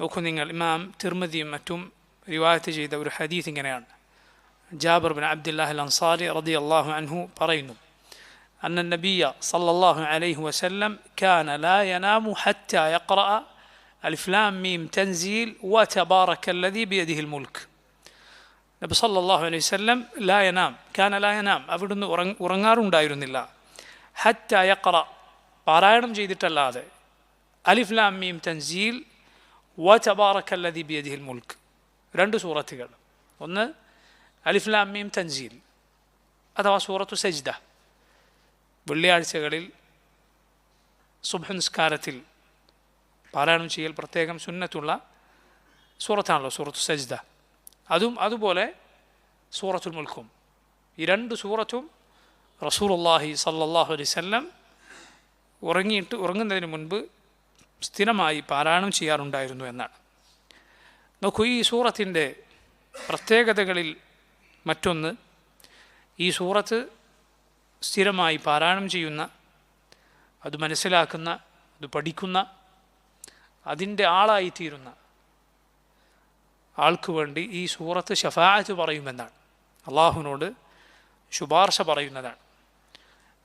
നോക്കൂ നിങ്ങൾ ഇമാം തിർമതിയും മറ്റും റിവായത്ത് ചെയ്ത ഒരു ഹദീസ് ഇങ്ങനെയാണ് ജാബർ ബിൻ അബ്ദുല്ലാഹ് അൻസാരി റതി അള്ളാഹു അൻഹു പറയുന്നു أن النبي صلى الله عليه وسلم كان لا ينام حتى يقرأ ألف لام ميم تنزيل وتبارك الذي بيده الملك നബി സല്ലല്ലാഹു അലൈഹി വസല്ലം ലാ യനാം കാന ലാ യനാം അവിടുന്ന് ഉറങ്ങ ഉറങ്ങാറുണ്ടായിരുന്നില്ല ഹറ്റ യഖറ പാരായണം ചെയ്തിട്ടല്ലാതെ അലിഫ് ലാം മീം തൻസീൽ വ ബിയദിഹിൽ മുൽക്ക് രണ്ട് സൂറത്തുകൾ. ഒന്ന് അലിഫ് ലാം മീം തൻസീൽ അഥവാ സൂറത്തു സജ്ദ. വെള്ളിയാഴ്ചകളിൽ സുബ്ഹ പാരായണം ചെയ്യൽ പ്രത്യേകം സുന്നത്തുള്ള സൂറത്താണല്ലോ സൂറത്തു സജ്ദ. അതും അതുപോലെ സൂറത്തുൽ മുൽക്കും. ഈ രണ്ട് സൂറത്തും റസൂലുള്ളാഹി അള്ളാഹി അലൈഹി വസല്ലം ഉറങ്ങിയിട്ട് ഉറങ്ങുന്നതിന് മുൻപ് സ്ഥിരമായി പാരായണം ചെയ്യാറുണ്ടായിരുന്നു എന്നാണ് നോക്കൂ ഈ സൂറത്തിൻ്റെ പ്രത്യേകതകളിൽ മറ്റൊന്ന് ഈ സൂറത്ത് സ്ഥിരമായി പാരായണം ചെയ്യുന്ന അത് മനസ്സിലാക്കുന്ന അത് പഠിക്കുന്ന അതിൻ്റെ ആളായിത്തീരുന്ന ആൾക്ക് വേണ്ടി ഈ സൂറത്ത് ഷഫാഅത്ത് പറയുമെന്നാണ് അള്ളാഹുവിനോട് ശുപാർശ പറയുന്നതാണ്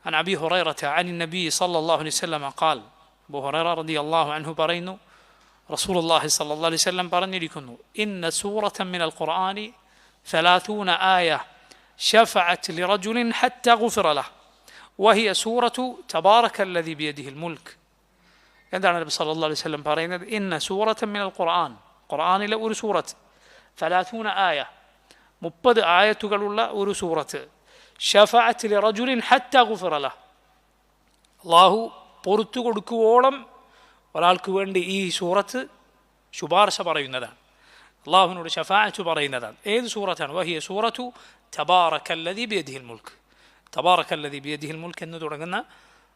عن أبي هريرة عن النبي صلى الله عليه وسلم قال أبو هريرة رضي الله عنه പറയുന്നു رسول الله صلى الله عليه وسلم പറഞ്ഞിരിക്കുന്നു إن سورة من القرآن ثلاثون آية شفعت لرجل حتى غفر له وهي سورة تبارك الذي بيده الملك എന്താണ് നബി സല്ലല്ലാഹു അലൈഹി വസല്ലം പറയുന്നത് ഇന്ന സൂറത്ത് മിനൽ ഖുർആൻ ഖുർആനിലെ ഒരു സൂറത്ത് ഫലാത്തൂന ആയ മുപ്പത് ആയത്തുകളുള്ള ഒരു സൂറത്ത് ഷഫഅത്ത് റജുലിൻ ഹത്ത ഗുഫറല അള്ളാഹു പൊറത്തു കൊടുക്കുവോളം ഒരാൾക്ക് വേണ്ടി ഈ സൂറത്ത് ശുപാർശ പറയുന്നതാണ്. അള്ളാഹുവിനോട് ഷഫാച്ചു പറയുന്നതാണ്. ഏത് സൂറത്താണ്? വഹിയ സൂറത്തു തബാറക്കല്ലതി ബിയദിഹിൽ മുൽക്ക്. തബാറക്കല്ലതി ബിയദിഹിൽ മുൽക്ക് എന്ന് തുടങ്ങുന്ന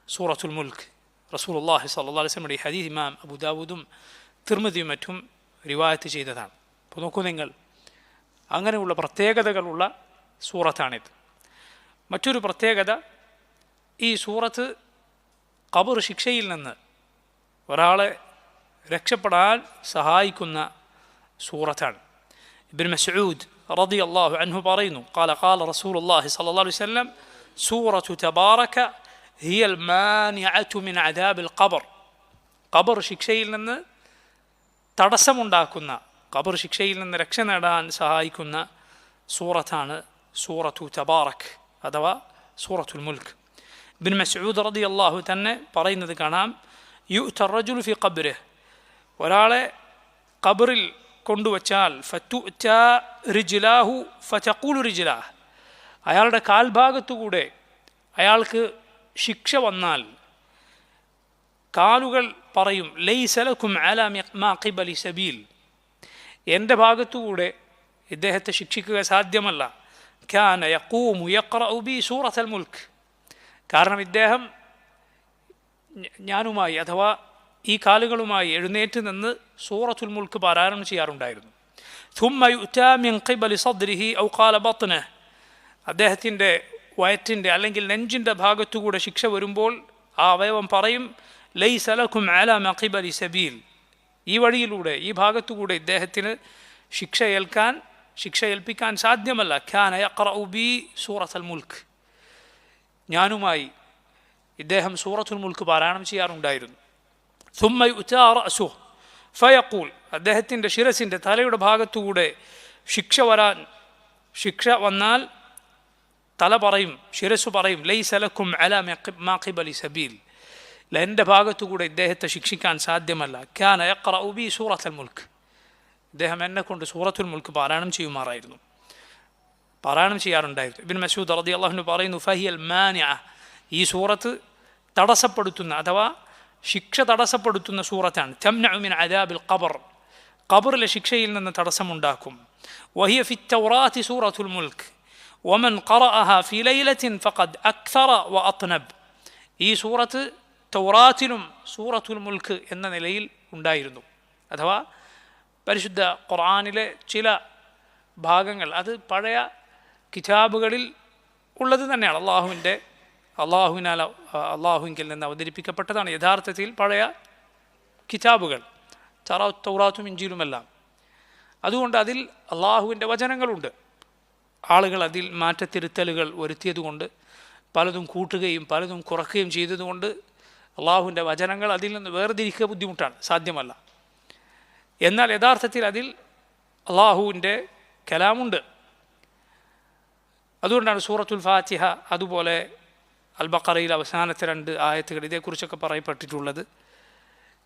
സൂറത്തുൽ മുൽക്ക്. റസൂൽ അള്ളാഹി സല്ലാ വസ്ലമിയുടെ ഈ ഹദീസ് ഇമാം അബുദാബുദും തിർമതിയും മറ്റും റിവായത്ത് ചെയ്തതാണ്. അപ്പോൾ നോക്കൂ നിങ്ങൾ. അങ്ങനെയുള്ള പ്രത്യേകതകളുള്ള സൂറത്താണിത്. മറ്റൊരു പ്രത്യേകത ഈ സൂറത്ത് കബർ ശിക്ഷയിൽ നിന്ന് ഒരാളെ രക്ഷപ്പെടാൻ സഹായിക്കുന്ന സൂറത്താണ് ഇബിൻ മസൂദ് റതി അള്ളാഹു അൻഹു പറയുന്നു കാല കാല റസൂൽ അള്ളാഹി സല്ലാ അലൈഹി വല്ലം സൂറത്തു തബാറക്ക ഹിയൽ മാനിഅുമിൻ അദാബിൽ ഖബർ ഖബർ ശിക്ഷയിൽ നിന്ന് തടസ്സമുണ്ടാക്കുന്ന ഖബർ ശിക്ഷയിൽ നിന്ന് രക്ഷ നേടാൻ സഹായിക്കുന്ന സൂറത്താണ് സൂറത്തു തബാറക് അഥവാ സൂറത്തുൽ മുൽക്ക് ബിൻ മസ്ഊദ് റതി അള്ളാഹു തന്നെ പറയുന്നത് കാണാം യു തറജുൽ ഫി ഖബ്ര് ഒരാളെ ഖബറിൽ കൊണ്ടുവച്ചാൽ ഫറ്റു റിജിലാഹു ഫറ്റക്കൂലു റിജിലാഹ് അയാളുടെ കാൽഭാഗത്തുകൂടെ അയാൾക്ക് ശിക്ഷ വന്നാൽ കാലുകൾ പറയും ലൈസലക്കും അല മാഖിബലി സബീൽ എൻ്റെ ഭാഗത്തുകൂടെ ഇദ്ദേഹത്തെ ശിക്ഷിക്കുക സാധ്യമല്ല ഖാന യക്കൂമു യക്റഉ ബി സൂറത്തൽ മുൽക്ക് കാരണം ഇദ്ദേഹം ഞാനുമായി അഥവാ ഈ കാലുകളുമായി എഴുന്നേറ്റ് നിന്ന് സൂറത്തുൽ മുൾക്ക് പാരായണം ചെയ്യാറുണ്ടായിരുന്നു. അദ്ദേഹത്തിന്റെ വയറ്റിന്റെ അല്ലെങ്കിൽ നെഞ്ചിന്റെ ഭാഗത്തുകൂടെ ശിക്ഷ വരുമ്പോൾ ആ അവയവം പറയും ലൈ സലഖും ആലാം അഖിബലി സബീൽ. ഈ വഴിയിലൂടെ ഈ ഭാഗത്തുകൂടെ ഇദ്ദേഹത്തിന് ശിക്ഷ ഏൽക്കാൻ ശിക്ഷ ഏൽപ്പിക്കാൻ സാധ്യമല്ല. ഖാൻ ഖറ ഉബി സൂറത്ത് അൽ മുൽക്ക്. ഞാനുമായി ഇദ്ദേഹം സൂറത്തുൽ മുൽക്ക് പാരായണം ചെയ്യാറുണ്ടായിരുന്നു സുമ്മ യുറ്റാറസു ഫയക്കൂൽ അദ്ദേഹത്തിൻ്റെ ശിരസിൻ്റെ തലയുടെ ഭാഗത്തുകൂടെ ശിക്ഷ വരാൻ ശിക്ഷ വന്നാൽ തല പറയും ശിരസ് പറയും ലൈ സലക്കും അല മാഖിബലി സബീൽ എൻ്റെ ഭാഗത്തുകൂടെ ഇദ്ദേഹത്തെ ശിക്ഷിക്കാൻ സാധ്യമല്ല ക്യാൻ അയക്ര ഉബി സൂറത്തുൽ മുൽക്ക് ഇദ്ദേഹം എന്നെ കൊണ്ട് സൂറത്തുൽ മുൽക്ക് പാരായണം ചെയ്യുമാറായിരുന്നു പാരായണം ചെയ്യാറുണ്ടായിരുന്നു. ഇബിൻ മസൂദ് റതി അള്ളാഹുന് പറയുന്നു ഫഹിയൽ മാനിയ ഈ സൂറത്ത് തടസ്സപ്പെടുത്തുന്ന അഥവാ ശിക്ഷ തടസ്സപ്പെടുത്തുന്ന സൂറത്താണ്. തംനഉമിൻ അദാബിൽ ഖബർ. ഖബറിലെ ശിക്ഷയിൽ നിന്ന് തടസ്സമുണ്ടാക്കും. വഹിയ ഫി തൗറാത്തി സൂറത്തുൽ മുൽക്ക്. വമൻ ഖറഅഹ ഫി ലൈലത്തിൻ ഫഖദ് അക്ഥറ വ അത്നബ്. ഈ സൂറത്ത് തൗറാത്തിലും സൂറത്തുൽ മുൽക്ക് എന്ന നിലയിൽ ഉണ്ടായിരുന്നു. അഥവാ പരിശുദ്ധ ഖുർആാനിലെ ചില ഭാഗങ്ങൾ അത് പഴയ കിതാബുകളിൽ ഉള്ളത് തന്നെയാണ്. അള്ളാഹുവിന്റെ അള്ളാഹുവിനാൽ അള്ളാഹുവിങ്കിൽ നിന്ന് അവതരിപ്പിക്കപ്പെട്ടതാണ് യഥാർത്ഥത്തിൽ പഴയ കിതാബുകൾ. തറ തൗറാത്തും ഇഞ്ചിയിലുമെല്ലാം അതുകൊണ്ട് അതിൽ അള്ളാഹുവിന്റെ വചനങ്ങളുണ്ട്. ആളുകൾ അതിൽ മാറ്റത്തിരുത്തലുകൾ വരുത്തിയതുകൊണ്ട് പലതും കൂട്ടുകയും പലതും കുറക്കുകയും ചെയ്തതുകൊണ്ട് അള്ളാഹുവിന്റെ വചനങ്ങൾ അതിൽ നിന്ന് വേർതിരിക്കുക ബുദ്ധിമുട്ടാണ്. സാധ്യമല്ല. എന്നാൽ യഥാർത്ഥത്തിൽ അതിൽ അള്ളാഹുവിന്റെ കലാമുണ്ട്. അതുകൊണ്ടാണ് സൂറത്തുൽ ഫാത്തിഹ അതുപോലെ അൽ ബക്കറയിൽ അവസാനത്തെ രണ്ട് ആയത്തുകൾ ഇതേക്കുറിച്ചൊക്കെ പറയപ്പെട്ടിട്ടുള്ളത്.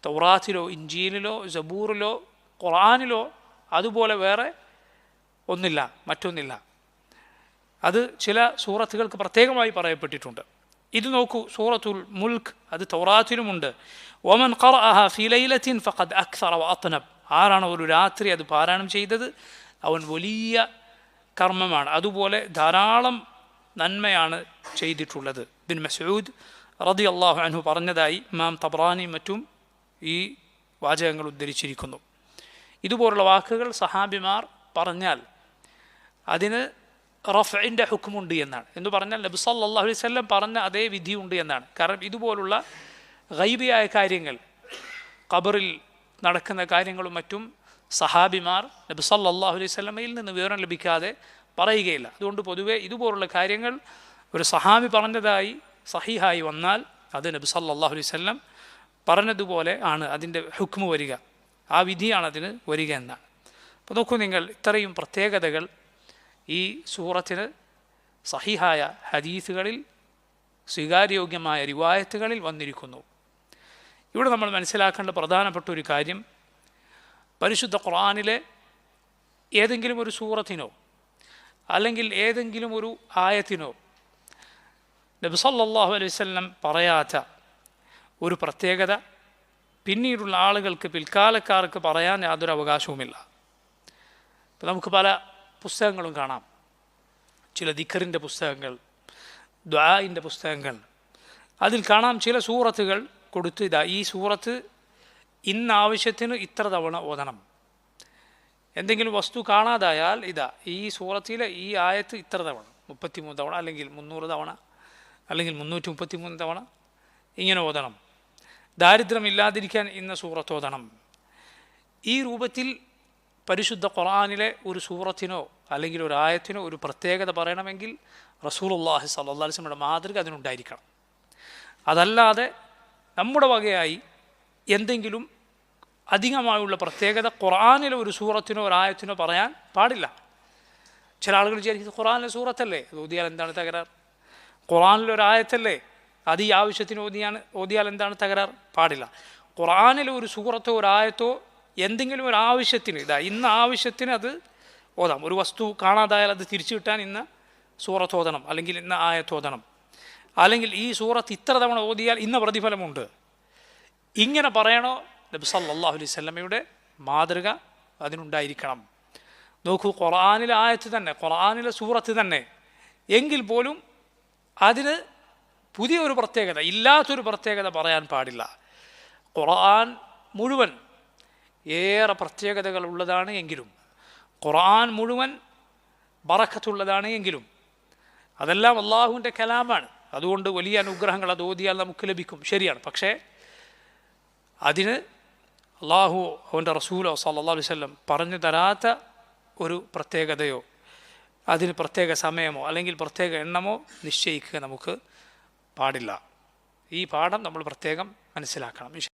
തൗറാത്തിലോ ഇഞ്ചീനിലോ ജബൂറിലോ ഖുറാനിലോ അതുപോലെ വേറെ ഒന്നില്ല മറ്റൊന്നില്ല. അത് ചില സൂറത്തുകൾക്ക് പ്രത്യേകമായി പറയപ്പെട്ടിട്ടുണ്ട്. ഇത് നോക്കൂ സൂറത്തുൽ മുൽക്ക് അത് തൗറാത്തിലുമുണ്ട്. ഒമൻ ഖറഅഹ ഫി ലൈലത്തിൻ ഫഖദ് അക്സറ വാത്തനബ് ആരാണ് ഒരു രാത്രി അത് പാരായണം ചെയ്തത്? അവൻ വലിയ കർമ്മമാണ്. അതുപോലെ ധാരാളം നന്മയാണ് ചെയ്തിട്ടുള്ളത്. ബിൻ മസൂദ് റതി അള്ളാഹു അൻഹു പറഞ്ഞതായി ഇമാം തബ്രാനി മറ്റും ഈ വാചകങ്ങൾ ഉദ്ധരിച്ചിരിക്കുന്നു. ഇതുപോലുള്ള വാക്കുകൾ സഹാബിമാർ പറഞ്ഞാൽ അതിന് റഫിന്റെ ഹുക്കുമുണ്ട് എന്നാണ്. എന്ന് പറഞ്ഞാൽ നബി സല്ലല്ലാഹു അലൈഹി പറഞ്ഞ അതേ വിധിയുണ്ട് എന്നാണ്. കാരണം ഇതുപോലുള്ള ഗൈബിയായ കാര്യങ്ങൾ ഖബറിൽ നടക്കുന്ന കാര്യങ്ങളും മറ്റും സഹാബിമാർ നബി സല്ലാഹു അലൈഹി സ്വലമയിൽ നിന്ന് വിവരം ലഭിക്കാതെ പറയുകയില്ല. അതുകൊണ്ട് പൊതുവേ ഇതുപോലുള്ള കാര്യങ്ങൾ ഒരു സഹാബി പറഞ്ഞതായി സഹിഹായി വന്നാൽ അത് നബി സല്ലാഹു അലൈഹി വസല്ലം പറഞ്ഞതുപോലെ ആണ് അതിന്റെ ഹുക്മ് വരിക. ആ വിധിയാണ് അതിന് വരിക എന്നാണ്. അപ്പോൾ നോക്കൂ നിങ്ങൾ ഇത്രയും പ്രത്യേകതകൾ ഈ സൂറത്തിന് സഹിഹായ ഹദീസുകളിൽ സ്വീകാര്യോഗ്യമായ റിവായത്തുകളിൽ വന്നിരിക്കുന്നു. ഇവിടെ നമ്മൾ മനസ്സിലാക്കേണ്ട പ്രധാനപ്പെട്ട ഒരു കാര്യം പരിശുദ്ധ ഖുർആാനിലെ ഏതെങ്കിലും ഒരു സൂറത്തിനോ അല്ലെങ്കിൽ ഏതെങ്കിലും ഒരു ആയത്തിനോ നബി അലൈഹി വസല്ലം പറയാത്ത ഒരു പ്രത്യേകത പിന്നീടുള്ള ആളുകൾക്ക് പിൽക്കാലക്കാർക്ക് പറയാൻ യാതൊരു അവകാശവുമില്ല. ഇപ്പം നമുക്ക് പല പുസ്തകങ്ങളും കാണാം. ചില ദിഖറിന്റെ പുസ്തകങ്ങൾ ദ്വായിന്റെ പുസ്തകങ്ങൾ. അതിൽ കാണാം ചില സൂറത്തുകൾ കൊടുത്ത് ഇതാ ഈ സൂറത്ത് ഇന്ന ആവശ്യത്തിന് ഇത്ര തവണ ഓതണം. എന്തെങ്കിലും വസ്തു കാണാതായാൽ ഇതാ ഈ സൂറത്തിലെ ഈ ആയത്ത് ഇത്ര തവണ മുപ്പത്തിമൂന്ന് തവണ അല്ലെങ്കിൽ മുന്നൂറ് തവണ അല്ലെങ്കിൽ മുന്നൂറ്റി മുപ്പത്തി മൂന്ന് തവണ ഇങ്ങനെ ഓതണം. ദാരിദ്ര്യമില്ലാതിരിക്കാൻ ഇന്ന സൂറത്ത് ഓതണം. ഈ രൂപത്തിൽ പരിശുദ്ധ ഖുർആാനിലെ ഒരു സൂറത്തിനോ അല്ലെങ്കിൽ ഒരു ആയത്തിനോ ഒരു പ്രത്യേകത പറയണമെങ്കിൽ റസൂൽ അള്ളാഹി അലൈഹി വസല്ലമയുടെ മാതൃക അതിനുണ്ടായിരിക്കണം. അതല്ലാതെ നമ്മുടെ വകയായി എന്തെങ്കിലും അധികമായുള്ള പ്രത്യേകത ഖുർആാനിലെ ഒരു സൂറത്തിനോ ഒരു ആയത്തിനോ പറയാൻ പാടില്ല. ചില ആളുകൾ വിചാരിക്കുന്നത് ഖുറാനിലെ സൂറത്തല്ലേ? അത് ഓതിയാൽ എന്താണ് തകരാർ? ഖുറാനിലെ ഒരു ആയത്തല്ലേ? അത് ഈ ആവശ്യത്തിന് ഓതിയാണ് ഓതിയാൽ എന്താണ് തകരാർ? പാടില്ല. ഖുറാനിലെ ഒരു സൂറത്തോ ഒരു ആയത്തോ എന്തെങ്കിലും ഒരു ആവശ്യത്തിന് ഇതാ ഇന്ന ആവശ്യത്തിന് അത് ഓതാം. ഒരു വസ്തു കാണാതായാൽ അത് തിരിച്ചു കിട്ടാൻ ഇന്ന് സൂറത്ത് ഓതണം അല്ലെങ്കിൽ ഇന്ന് ആയത്ത് ഓതണം. അല്ലെങ്കിൽ ഈ സൂറത്ത് ഇത്ര തവണ ഓതിയാൽ ഇന്ന പ്രതിഫലമുണ്ട്. ഇങ്ങനെ പറയണോ? നബി സല്ലാഹു അലൈഹി സ്വലമയുടെ മാതൃക അതിനുണ്ടായിരിക്കണം. നോക്കൂ ഖുർആാനിലെ ആയത്ത് തന്നെ ഖുർആാനിലെ സൂറത്ത് തന്നെ. എങ്കിൽ പോലും അതിന് പുതിയൊരു പ്രത്യേകത ഇല്ലാത്തൊരു പ്രത്യേകത പറയാൻ പാടില്ല. ഖുർആൻ മുഴുവൻ ഏറെ പ്രത്യേകതകൾ ഉള്ളതാണ് എങ്കിലും ഖുർആൻ മുഴുവൻ ബറക്കത്തുള്ളതാണ് എങ്കിലും അതെല്ലാം അള്ളാഹുവിന്റെ കലാമാണ്. അതുകൊണ്ട് വലിയ അനുഗ്രഹങ്ങൾ അത് ഓതിയാൽ നമുക്ക് ലഭിക്കും. ശരിയാണ്. പക്ഷേ അതിന് അള്ളാഹു അവന്റെ റസൂലോ സല്ലാ വല്ലം പറഞ്ഞു തരാത്ത ഒരു പ്രത്യേകതയോ അതിന് പ്രത്യേക സമയമോ അല്ലെങ്കിൽ പ്രത്യേക എണ്ണമോ നിശ്ചയിക്കുക നമുക്ക് പാടില്ല. ഈ പാഠം നമ്മൾ പ്രത്യേകം മനസ്സിലാക്കണം.